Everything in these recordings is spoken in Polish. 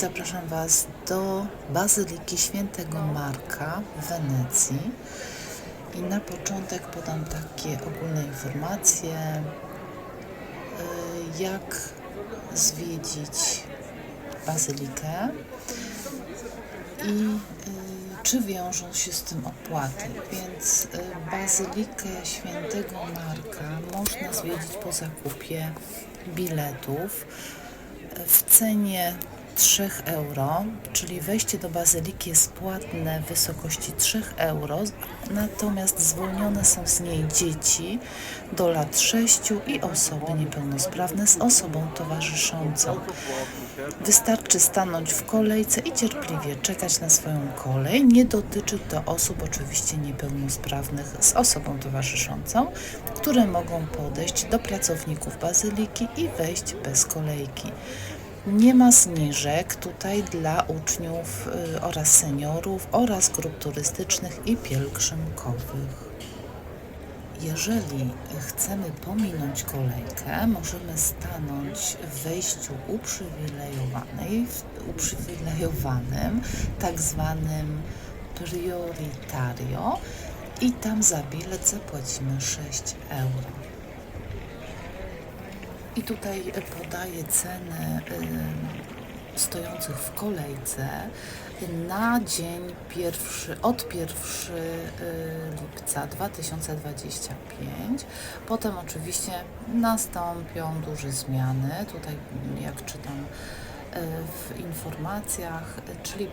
zapraszam Was do Bazyliki Świętego Marka w Wenecji. I na początek podam takie ogólne informacje, e, jak zwiedzić bazylikę i e, czy wiążą się z tym opłaty. Więc e, bazylikę Świętego Marka można zwiedzić po zakupie biletów w cenie 3 euro, czyli wejście do bazyliki jest płatne w wysokości 3 euro, natomiast zwolnione są z niej dzieci do lat 6 i osoby niepełnosprawne z osobą towarzyszącą. Wystarczy stanąć w kolejce i cierpliwie czekać na swoją kolej. Nie dotyczy to osób oczywiście niepełnosprawnych z osobą towarzyszącą, które mogą podejść do pracowników bazyliki i wejść bez kolejki. Nie ma zniżek tutaj dla uczniów y, oraz seniorów oraz grup turystycznych i pielgrzymkowych. Jeżeli chcemy pominąć kolejkę, możemy stanąć w wejściu uprzywilejowanej, uprzywilejowanym, tak zwanym prioritario i tam za bilet zapłacimy 6 euro. I tutaj podaję ceny stojących w kolejce na dzień pierwszy, od 1 y, lipca 2025. Potem oczywiście nastąpią duże zmiany. Tutaj jak czytam y, w informacjach, czyli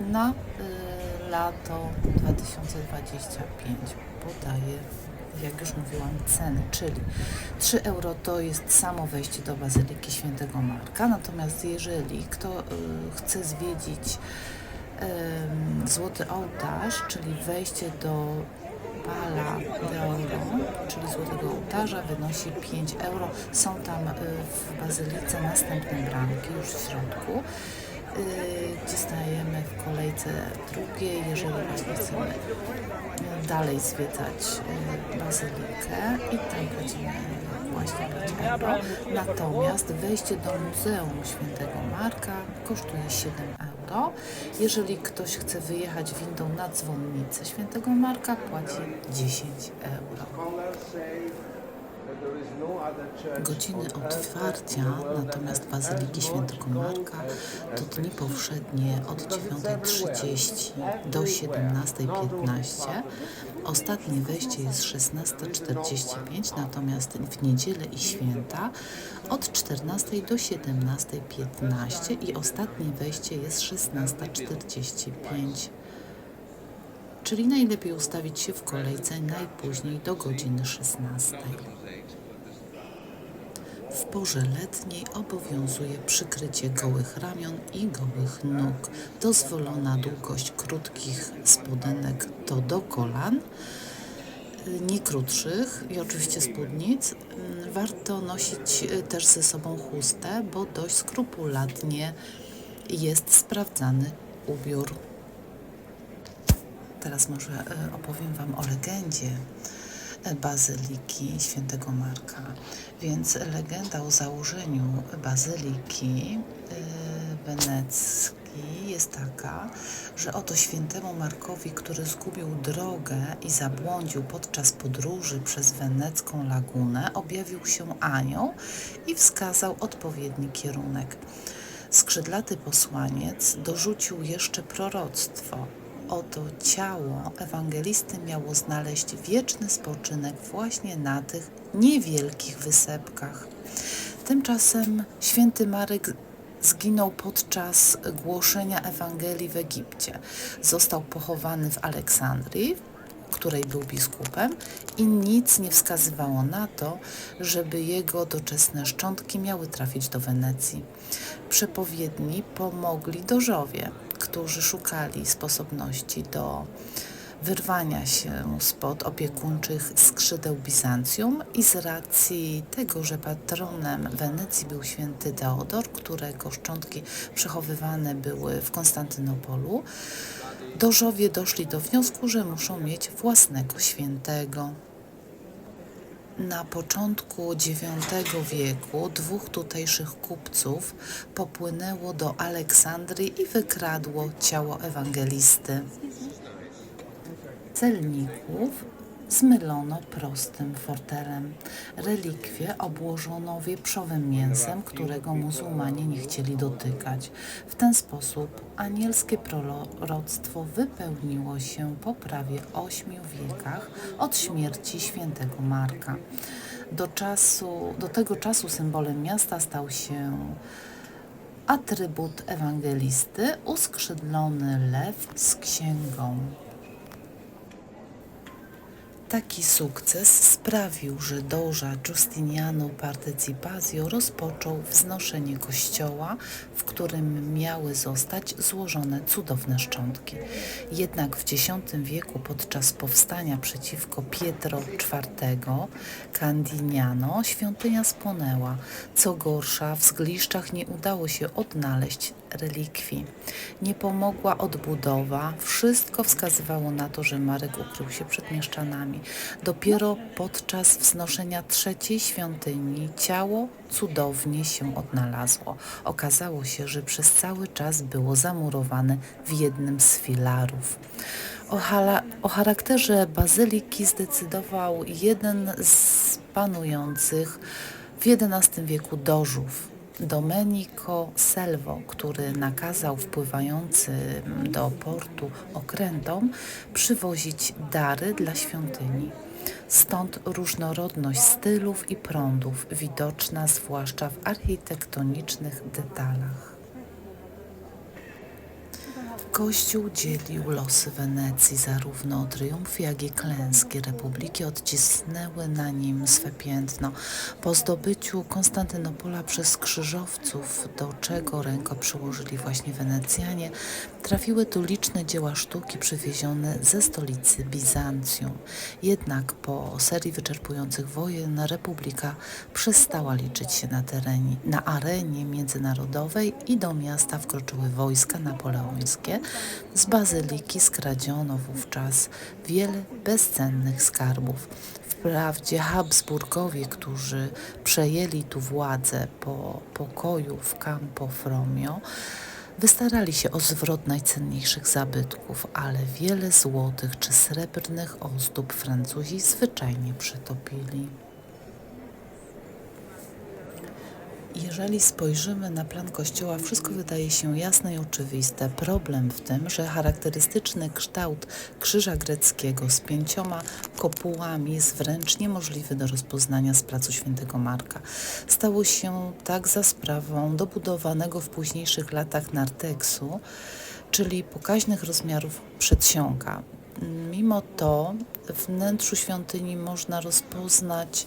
na y, lato 2025 podaję jak już mówiłam, ceny, czyli 3 euro to jest samo wejście do Bazyliki Świętego Marka, natomiast jeżeli kto y, chce zwiedzić Złoty Ołtarz, czyli wejście do Pala de Oro, czyli Złotego Ołtarza, wynosi 5 euro. Są tam y, w Bazylice następne bramki już w środku y, gdzie stajemy w kolejce drugiej, jeżeli właśnie chcemy dalej zwiedzać y, bazylikę i tam płacimy właśnie 5 euro. Natomiast wejście do Muzeum Świętego Marka kosztuje 7 euro. Jeżeli ktoś chce wyjechać windą na dzwonnicę Świętego Marka, płaci 10 euro. Godziny otwarcia natomiast Bazyliki Świętego Marka to dni powszednie od 9.30 do 17.15. Ostatnie wejście jest 16.45, natomiast w niedzielę i święta od 14 do 17.15 i ostatnie wejście jest 16.45. Czyli najlepiej ustawić się w kolejce najpóźniej do godziny 16. W porze letniej obowiązuje przykrycie gołych ramion i gołych nóg. Dozwolona długość krótkich spodenek to do kolan, y, nie krótszych i oczywiście spódnic. Mm, Warto nosić y, też ze sobą chustę, bo dość skrupulatnie jest sprawdzany ubiór. Teraz może opowiem Wam o legendzie Bazyliki Świętego Marka. Więc legenda o założeniu Bazyliki e, Weneckiej jest taka, że oto świętemu Markowi, który zgubił drogę i zabłądził podczas podróży przez wenecką lagunę, objawił się anioł i wskazał odpowiedni kierunek. Skrzydlaty posłaniec dorzucił jeszcze proroctwo. Oto ciało ewangelisty miało znaleźć wieczny spoczynek właśnie na tych niewielkich wysepkach. Tymczasem święty Marek zginął podczas głoszenia Ewangelii w Egipcie. Został pochowany w Aleksandrii, której był biskupem, i nic nie wskazywało na to, żeby jego doczesne szczątki miały trafić do Wenecji. Przepowiedni pomogli Dożowie, którzy szukali sposobności do wyrwania się spod opiekuńczych skrzydeł Bizancjum i z racji tego, że patronem Wenecji był święty Teodor, którego szczątki przechowywane były w Konstantynopolu, Dożowie doszli do wniosku, że muszą mieć własnego świętego. Na początku IX wieku dwóch tutejszych kupców popłynęło do Aleksandrii i wykradło ciało ewangelisty. Celników zmylono prostym fortelem. Relikwie obłożono wieprzowym mięsem, którego muzułmanie nie chcieli dotykać. W ten sposób anielskie proroctwo wypełniło się po prawie ośmiu wiekach od śmierci świętego Marka. Do, czasu, do tego czasu symbolem miasta stał się atrybut ewangelisty, uskrzydlony lew z księgą. Taki sukces sprawił, że doża Giustiniano Partecipazio rozpoczął wznoszenie kościoła, w którym miały zostać złożone cudowne szczątki. Jednak w X wieku podczas powstania przeciwko Pietro IV Candignano świątynia spłonęła. Co gorsza, w zgliszczach nie udało się odnaleźć relikwii. Nie pomogła odbudowa, wszystko wskazywało na to, że Marek ukrył się przed mieszczanami. Dopiero podczas wznoszenia trzeciej świątyni ciało cudownie się odnalazło. Okazało się, że przez cały czas było zamurowane w jednym z filarów. O, o charakterze bazyliki zdecydował jeden z panujących w XI wieku dożów, Domenico Selvo, który nakazał wpływającym do portu okrętom przywozić dary dla świątyni. Stąd różnorodność stylów i prądów, widoczna zwłaszcza w architektonicznych detalach. Kościół dzielił losy Wenecji, zarówno triumfy, jak i klęski Republiki odcisnęły na nim swe piętno. Po zdobyciu Konstantynopola przez krzyżowców, do czego ręko przyłożyli właśnie Wenecjanie, trafiły tu liczne dzieła sztuki przywiezione ze stolicy Bizancjum. Jednak po serii wyczerpujących wojen Republika przestała liczyć się na, terenie, na arenie międzynarodowej i do miasta wkroczyły wojska napoleońskie, z bazyliki skradziono wówczas wiele bezcennych skarbów. Wprawdzie Habsburgowie, którzy przejęli tu władzę po pokoju w Campo Formio, wystarali się o zwrot najcenniejszych zabytków, ale wiele złotych czy srebrnych ozdób Francuzi zwyczajnie przetopili. Jeżeli spojrzymy na plan kościoła, wszystko wydaje się jasne i oczywiste. Problem w tym, że charakterystyczny kształt krzyża greckiego z pięcioma kopułami jest wręcz niemożliwy do rozpoznania z placu świętego Marka. Stało się tak za sprawą dobudowanego w późniejszych latach narteksu, czyli pokaźnych rozmiarów przedsionka. Mimo to w wnętrzu świątyni można rozpoznać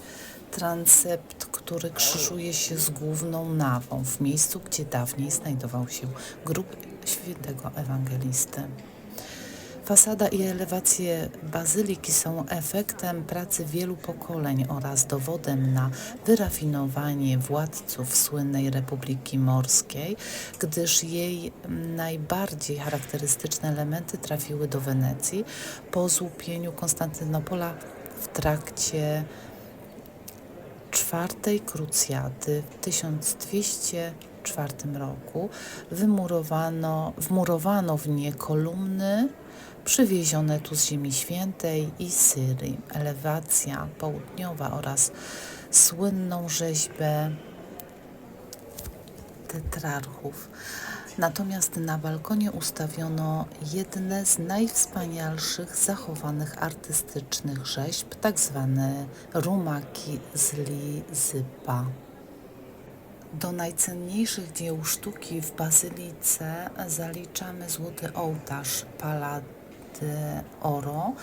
transept, który krzyżuje się z główną nawą w miejscu, gdzie dawniej znajdował się grób świętego ewangelisty. Fasada i elewacje bazyliki są efektem pracy wielu pokoleń oraz dowodem na wyrafinowanie władców słynnej Republiki Morskiej, gdyż jej najbardziej charakterystyczne elementy trafiły do Wenecji po złupieniu Konstantynopola w trakcie czwartej krucjaty w 1204 roku wymurowano, wmurowano w nie kolumny przywiezione tu z Ziemi Świętej i Syrii, elewacja południowa oraz słynną rzeźbę tetrarchów. Natomiast na balkonie ustawiono jedne z najwspanialszych zachowanych artystycznych rzeźb, tak zwane rumaki z Lizypa. Do najcenniejszych dzieł sztuki w bazylice zaliczamy złoty ołtarz Pala de Oro.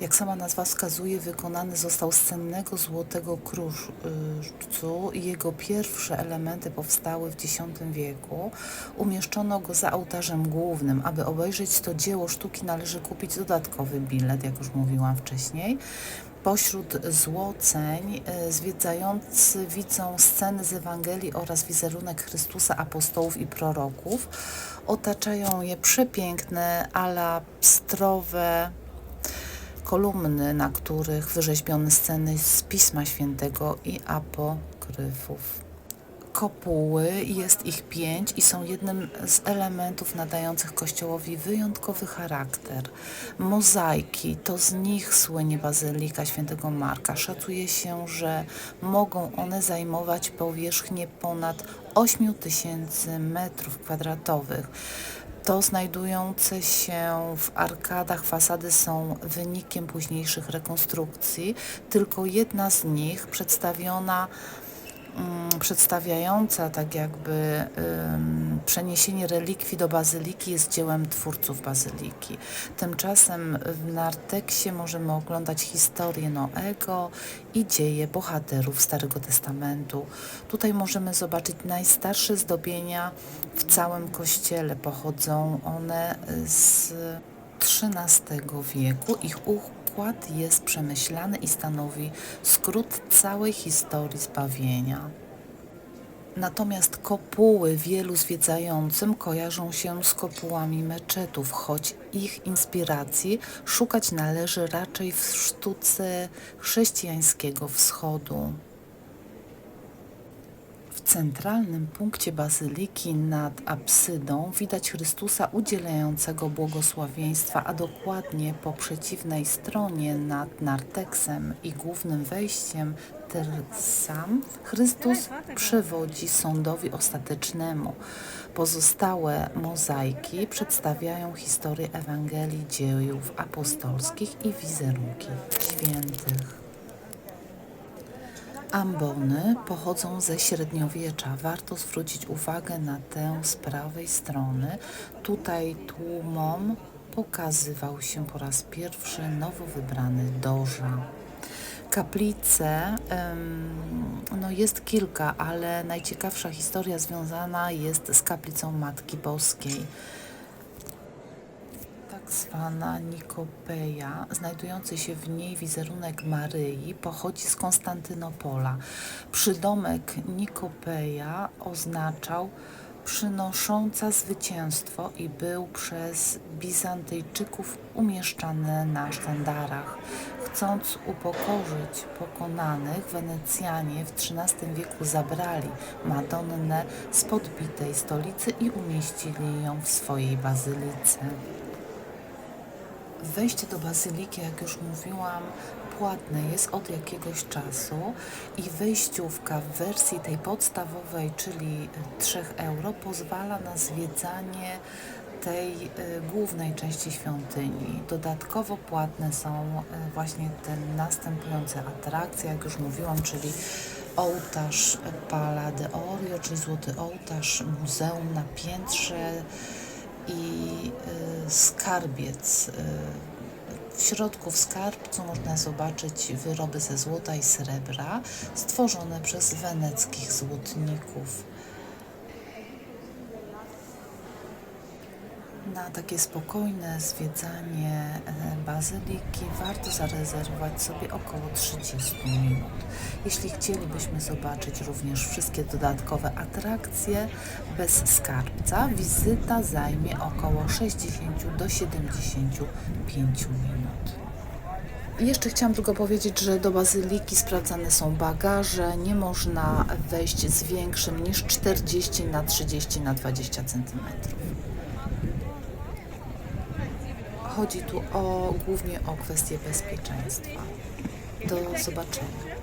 Jak sama nazwa wskazuje, wykonany został z cennego złotego kruszcu i jego pierwsze elementy powstały w X wieku. Umieszczono go za ołtarzem głównym. Aby obejrzeć to dzieło sztuki należy kupić dodatkowy bilet, jak już mówiłam wcześniej. Pośród złoceń e, zwiedzający widzą sceny z Ewangelii oraz wizerunek Chrystusa, apostołów i proroków. Otaczają je przepiękne, alabstrowe kolumny, na których wyrzeźbione sceny z Pisma Świętego i apokryfów. Kopuły, jest ich pięć i są jednym z elementów nadających kościołowi wyjątkowy charakter. Mozaiki, to z nich słynie Bazylika Świętego Marka. Szacuje się, że mogą one zajmować powierzchnię ponad 8 tysięcy metrów kwadratowych. To znajdujące się w arkadach fasady są wynikiem późniejszych rekonstrukcji. Tylko jedna z nich przedstawiona przedstawiająca tak jakby ym, przeniesienie relikwii do bazyliki jest dziełem twórców bazyliki. Tymczasem w Narteksie możemy oglądać historię Noego i dzieje bohaterów Starego Testamentu. Tutaj możemy zobaczyć najstarsze zdobienia w całym kościele. Pochodzą one z XIII wieku. Ich układ jest przemyślany i stanowi skrót całej historii zbawienia. Natomiast kopuły wielu zwiedzającym kojarzą się z kopułami meczetów, choć ich inspiracji szukać należy raczej w sztuce chrześcijańskiego wschodu. Centralnym punkcie bazyliki nad absydą widać Chrystusa udzielającego błogosławieństwa, a dokładnie po przeciwnej stronie nad narteksem i głównym wejściem Tersam Chrystus przewodzi sądowi ostatecznemu. Pozostałe mozaiki przedstawiają historię Ewangelii, dziejów apostolskich i wizerunki świętych. Ambony pochodzą ze średniowiecza. Warto zwrócić uwagę na tę z prawej strony. Tutaj tłumom pokazywał się po raz pierwszy nowo wybrany doża. Kaplice no jest kilka, ale najciekawsza historia związana jest z kaplicą Matki Boskiej zwana Nikopeja, znajdujący się w niej wizerunek Maryi, pochodzi z Konstantynopola. Przydomek Nikopeja oznaczał przynosząca zwycięstwo i był przez Bizantyjczyków umieszczany na sztandarach. Chcąc upokorzyć pokonanych, Wenecjanie w XIII wieku zabrali Madonnę z podbitej stolicy i umieścili ją w swojej bazylice. Wejście do bazyliki, jak już mówiłam, płatne jest od jakiegoś czasu i wejściówka w wersji tej podstawowej, czyli 3 euro, pozwala na zwiedzanie tej y, głównej części świątyni. Dodatkowo płatne są y, właśnie te następujące atrakcje, jak już mówiłam, czyli ołtarz Pala de Orio, czyli złoty ołtarz, muzeum na piętrze, i y, skarbiec. Y, w środku w skarbcu można zobaczyć wyroby ze złota i srebra stworzone przez weneckich złotników. Na takie spokojne zwiedzanie e, bazyliki warto zarezerwować sobie około 30 minut. Jeśli chcielibyśmy zobaczyć również wszystkie dodatkowe atrakcje bez skarbca, wizyta zajmie około 60 do 75 minut. Jeszcze chciałam tylko powiedzieć, że do bazyliki sprawdzane są bagaże. Nie można wejść z większym niż 40 na 30 na 20 centymetrów. Chodzi tu o, głównie o kwestie bezpieczeństwa. Do zobaczenia.